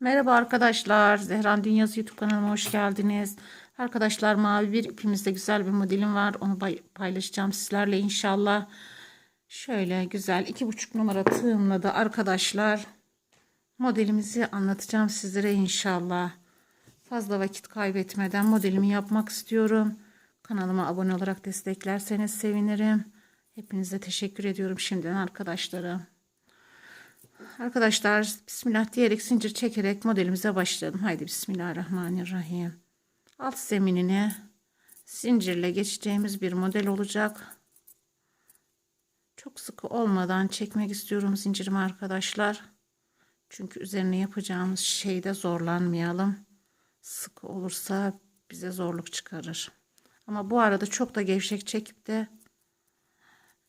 Merhaba arkadaşlar. Zehran Dünyası YouTube kanalıma hoş geldiniz. Arkadaşlar mavi bir ipimizde güzel bir modelim var. Onu pay- paylaşacağım sizlerle inşallah. Şöyle güzel iki buçuk numara tığımla da arkadaşlar modelimizi anlatacağım sizlere inşallah. Fazla vakit kaybetmeden modelimi yapmak istiyorum. Kanalıma abone olarak desteklerseniz sevinirim. Hepinize teşekkür ediyorum şimdiden arkadaşlarım. Arkadaşlar bismillah diyerek zincir çekerek modelimize başlayalım. Haydi bismillahirrahmanirrahim. Alt zeminine zincirle geçeceğimiz bir model olacak. Çok sıkı olmadan çekmek istiyorum zincirimi arkadaşlar. Çünkü üzerine yapacağımız şeyde zorlanmayalım. Sıkı olursa bize zorluk çıkarır. Ama bu arada çok da gevşek çekip de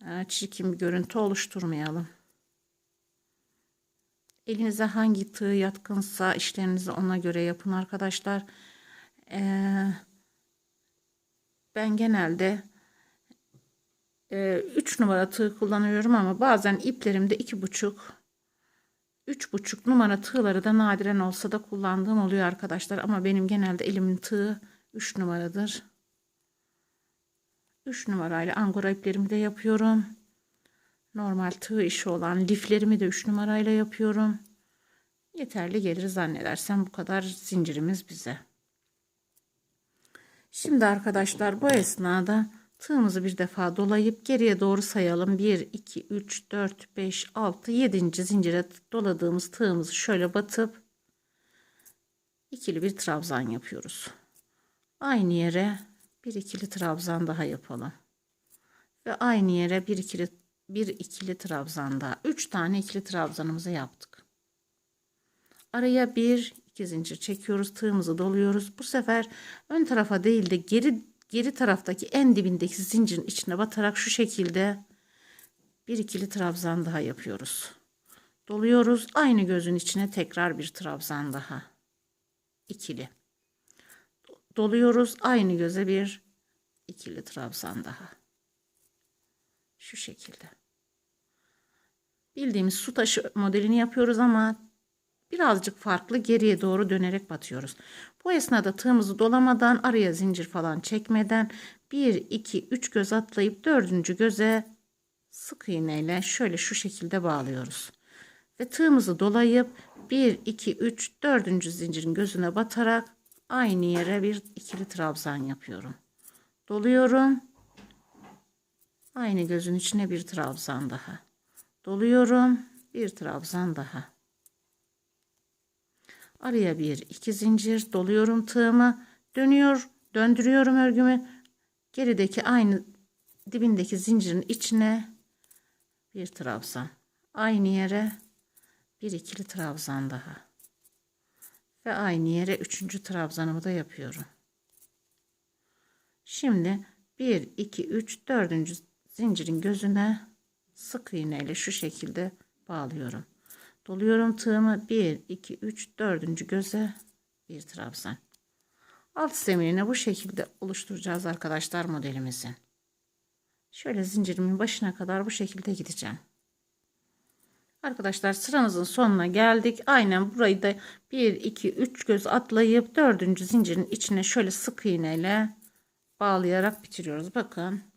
e, çirkin bir görüntü oluşturmayalım. Elinize hangi tığ yatkınsa işlerinizi ona göre yapın arkadaşlar. Ee, ben genelde 3 numara tığ kullanıyorum ama bazen iplerimde 2,5 3,5 numara tığları da nadiren olsa da kullandığım oluyor arkadaşlar. Ama benim genelde elimin tığı 3 numaradır. 3 numarayla angora iplerimi de yapıyorum. Normal tığ işi olan liflerimi de 3 numarayla yapıyorum. Yeterli gelir zannedersem bu kadar zincirimiz bize. Şimdi arkadaşlar bu esnada tığımızı bir defa dolayıp geriye doğru sayalım. 1, 2, 3, 4, 5, 6, 7. zincire doladığımız tığımızı şöyle batıp ikili bir trabzan yapıyoruz. Aynı yere bir ikili trabzan daha yapalım. Ve aynı yere bir ikili bir ikili trabzan daha. 3 tane ikili trabzanımızı yaptık. Araya bir iki zincir çekiyoruz. Tığımızı doluyoruz. Bu sefer ön tarafa değil de geri geri taraftaki en dibindeki zincirin içine batarak şu şekilde bir ikili trabzan daha yapıyoruz. Doluyoruz. Aynı gözün içine tekrar bir trabzan daha. ikili. Doluyoruz. Aynı göze bir ikili trabzan daha. Şu şekilde. Bildiğimiz su taşı modelini yapıyoruz ama birazcık farklı geriye doğru dönerek batıyoruz. Bu esnada tığımızı dolamadan araya zincir falan çekmeden 1 2 3 göz atlayıp dördüncü göze sık iğneyle şöyle şu şekilde bağlıyoruz. Ve tığımızı dolayıp 1 2 3 dördüncü zincirin gözüne batarak aynı yere bir ikili trabzan yapıyorum. Doluyorum. Aynı gözün içine bir trabzan daha. Doluyorum. Bir trabzan daha. Araya bir iki zincir doluyorum tığımı. Dönüyor, döndürüyorum örgümü. Gerideki aynı dibindeki zincirin içine bir trabzan. Aynı yere bir ikili trabzan daha. Ve aynı yere üçüncü trabzanımı da yapıyorum. Şimdi 1, 2, 3, 4. zincirin gözüne sık iğneyle şu şekilde bağlıyorum. Doluyorum tığımı 1, 2, 3, 4. göze bir trabzan. Alt zeminine bu şekilde oluşturacağız arkadaşlar modelimizin. Şöyle zincirimin başına kadar bu şekilde gideceğim. Arkadaşlar sıramızın sonuna geldik. Aynen burayı da 1, 2, 3 göz atlayıp 4. zincirin içine şöyle sık iğneyle bağlayarak bitiriyoruz. Bakın.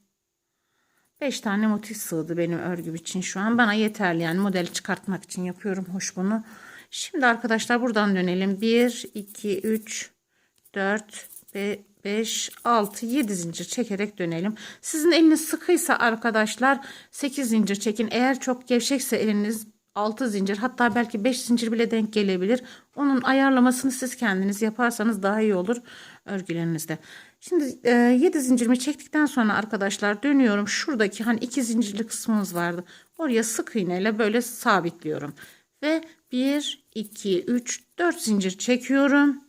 5 tane motif sığdı benim örgüm için şu an. Bana yeterli yani modeli çıkartmak için yapıyorum hoş bunu. Şimdi arkadaşlar buradan dönelim. 1, 2, 3, 4, 5, 6, 7 zincir çekerek dönelim. Sizin eliniz sıkıysa arkadaşlar 8 zincir çekin. Eğer çok gevşekse eliniz 6 zincir hatta belki 5 zincir bile denk gelebilir. Onun ayarlamasını siz kendiniz yaparsanız daha iyi olur örgülerinizde. Şimdi e, 7 zincirimi çektikten sonra arkadaşlar dönüyorum. Şuradaki hani iki zincirli kısmımız vardı. Oraya sık iğneyle böyle sabitliyorum. Ve 1, 2, 3, 4 zincir çekiyorum.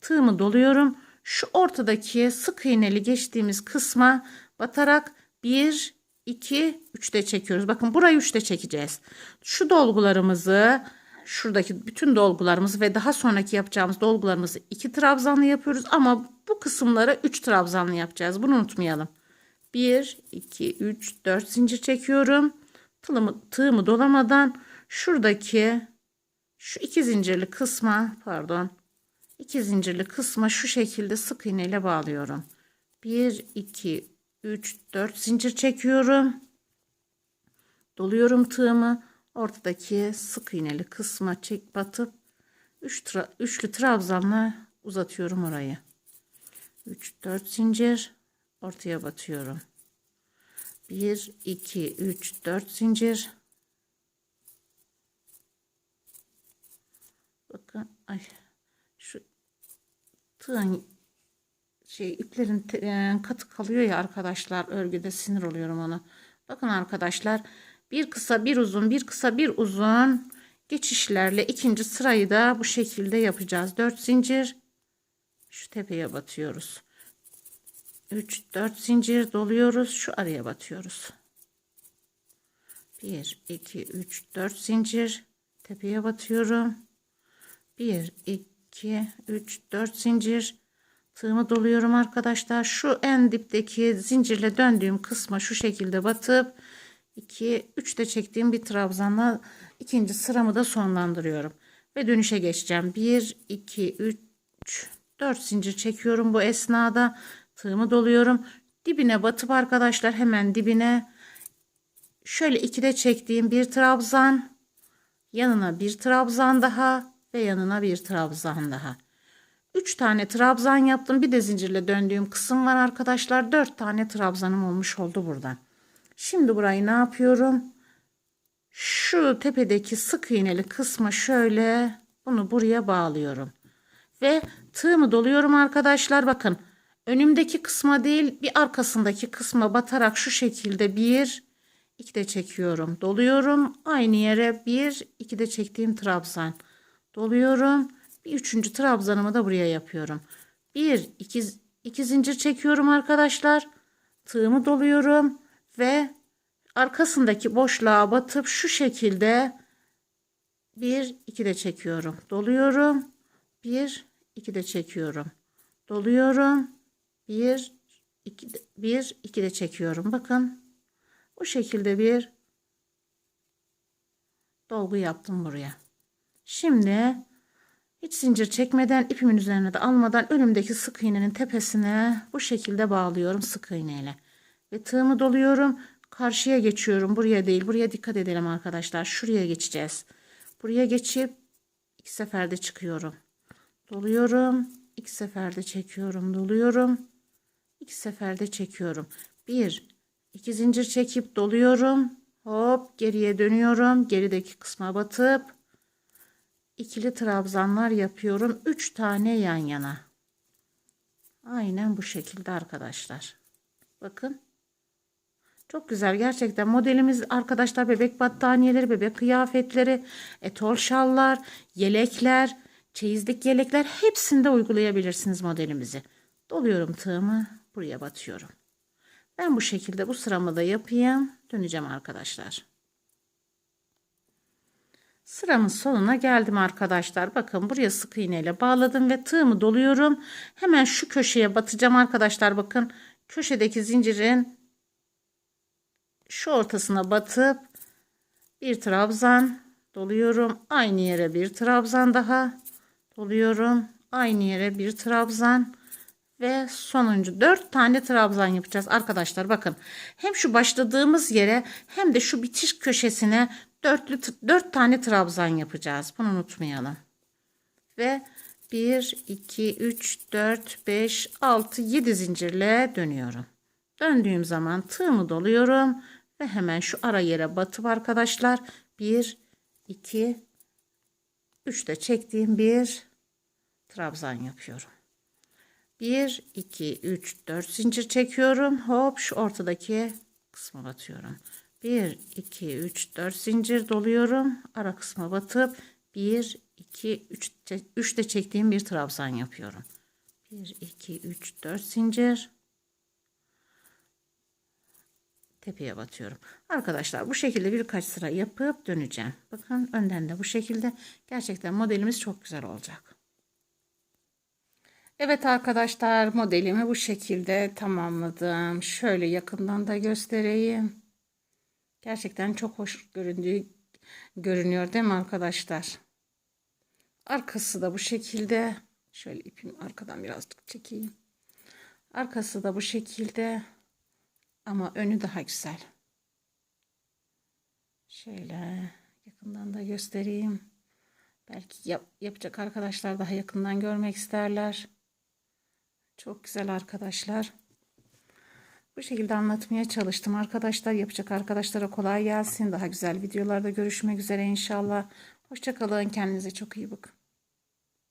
Tığımı doluyorum. Şu ortadaki sık iğneli geçtiğimiz kısma batarak 1, 2, 3 de çekiyoruz. Bakın burayı 3 de çekeceğiz. Şu dolgularımızı şuradaki bütün dolgularımızı ve daha sonraki yapacağımız dolgularımızı 2 trabzanlı yapıyoruz ama bu kısımları 3 trabzanlı yapacağız. Bunu unutmayalım. 1, 2, 3, 4 zincir çekiyorum. Tığımı, tığımı dolamadan şuradaki şu iki zincirli kısma pardon iki zincirli kısma şu şekilde sık iğne ile bağlıyorum. 1 2 3 4 zincir çekiyorum. Doluyorum tığımı. Ortadaki sık iğneli kısma çek batıp 3 tra üçlü trabzanla uzatıyorum orayı. 3 4 zincir ortaya batıyorum. 1 2 3 4 zincir bakın ay şu tığın şey iplerin e, katı kalıyor ya arkadaşlar örgüde sinir oluyorum ona bakın arkadaşlar bir kısa bir uzun bir kısa bir uzun geçişlerle ikinci sırayı da bu şekilde yapacağız. 4 zincir. Şu tepeye batıyoruz. 3 4 zincir doluyoruz. Şu araya batıyoruz. 1 2 3 4 zincir. Tepeye batıyorum. 1 2 3 4 zincir. Tığımı doluyorum arkadaşlar. Şu en dipteki zincirle döndüğüm kısma şu şekilde batıp 2 3 de çektiğim bir trabzanla ikinci sıramı da sonlandırıyorum. Ve dönüşe geçeceğim. 1 2 3 4 zincir çekiyorum bu esnada. Tığımı doluyorum. Dibine batıp arkadaşlar hemen dibine şöyle ikide çektiğim bir trabzan yanına bir trabzan daha ve yanına bir trabzan daha. 3 tane trabzan yaptım. Bir de zincirle döndüğüm kısım var arkadaşlar. 4 tane trabzanım olmuş oldu buradan şimdi burayı ne yapıyorum? Şu tepedeki sık iğneli kısma şöyle bunu buraya bağlıyorum. Ve tığımı doluyorum arkadaşlar bakın. Önümdeki kısma değil bir arkasındaki kısma batarak şu şekilde bir iki de çekiyorum. Doluyorum aynı yere bir iki de çektiğim trabzan. Doluyorum bir üçüncü trabzanımı da buraya yapıyorum. Bir iki, iki zincir çekiyorum arkadaşlar. Tığımı doluyorum ve arkasındaki boşluğa batıp şu şekilde bir iki de çekiyorum. Doluyorum. Bir iki de çekiyorum. Doluyorum. Bir iki de, bir iki de çekiyorum. Bakın bu şekilde bir dolgu yaptım buraya. Şimdi hiç zincir çekmeden ipimin üzerine de almadan önümdeki sık iğnenin tepesine bu şekilde bağlıyorum sık iğneyle ve tığımı doluyorum. Karşıya geçiyorum. Buraya değil. Buraya dikkat edelim arkadaşlar. Şuraya geçeceğiz. Buraya geçip iki seferde çıkıyorum. Doluyorum. İki seferde çekiyorum. Doluyorum. İki seferde çekiyorum. Bir iki zincir çekip doluyorum. Hop geriye dönüyorum. Gerideki kısma batıp ikili trabzanlar yapıyorum. Üç tane yan yana. Aynen bu şekilde arkadaşlar. Bakın çok güzel gerçekten modelimiz arkadaşlar bebek battaniyeleri bebek kıyafetleri etol şallar yelekler çeyizlik yelekler hepsinde uygulayabilirsiniz modelimizi. Doluyorum tığımı buraya batıyorum. Ben bu şekilde bu sıramı da yapayım. Döneceğim arkadaşlar. Sıramın sonuna geldim arkadaşlar. Bakın buraya sık iğne ile bağladım ve tığımı doluyorum. Hemen şu köşeye batacağım arkadaşlar. Bakın köşedeki zincirin şu ortasına batıp bir trabzan doluyorum. Aynı yere bir trabzan daha doluyorum. Aynı yere bir trabzan ve sonuncu dört tane trabzan yapacağız arkadaşlar bakın hem şu başladığımız yere hem de şu bitiş köşesine dörtlü dört tane trabzan yapacağız bunu unutmayalım ve 1 2 3 4 5 6 7 zincirle dönüyorum döndüğüm zaman tığımı doluyorum ve hemen şu ara yere batıp arkadaşlar 1 2 3 de çektiğim bir trabzan yapıyorum. 1 2 3 4 zincir çekiyorum. Hop şu ortadaki kısma batıyorum. 1 2 3 4 zincir doluyorum. Ara kısma batıp 1 2 3 3 de çektiğim bir trabzan yapıyorum. 1 2 3 4 zincir tepeye batıyorum. Arkadaşlar bu şekilde birkaç sıra yapıp döneceğim. Bakın önden de bu şekilde gerçekten modelimiz çok güzel olacak. Evet arkadaşlar modelimi bu şekilde tamamladım. Şöyle yakından da göstereyim. Gerçekten çok hoş göründüğü görünüyor değil mi arkadaşlar? Arkası da bu şekilde. Şöyle ipim arkadan birazcık çekeyim. Arkası da bu şekilde. Ama önü daha güzel. Şöyle yakından da göstereyim. Belki yap- yapacak arkadaşlar daha yakından görmek isterler. Çok güzel arkadaşlar. Bu şekilde anlatmaya çalıştım arkadaşlar. Yapacak arkadaşlara kolay gelsin. Daha güzel videolarda görüşmek üzere inşallah. Hoşçakalın. Kendinize çok iyi bakın.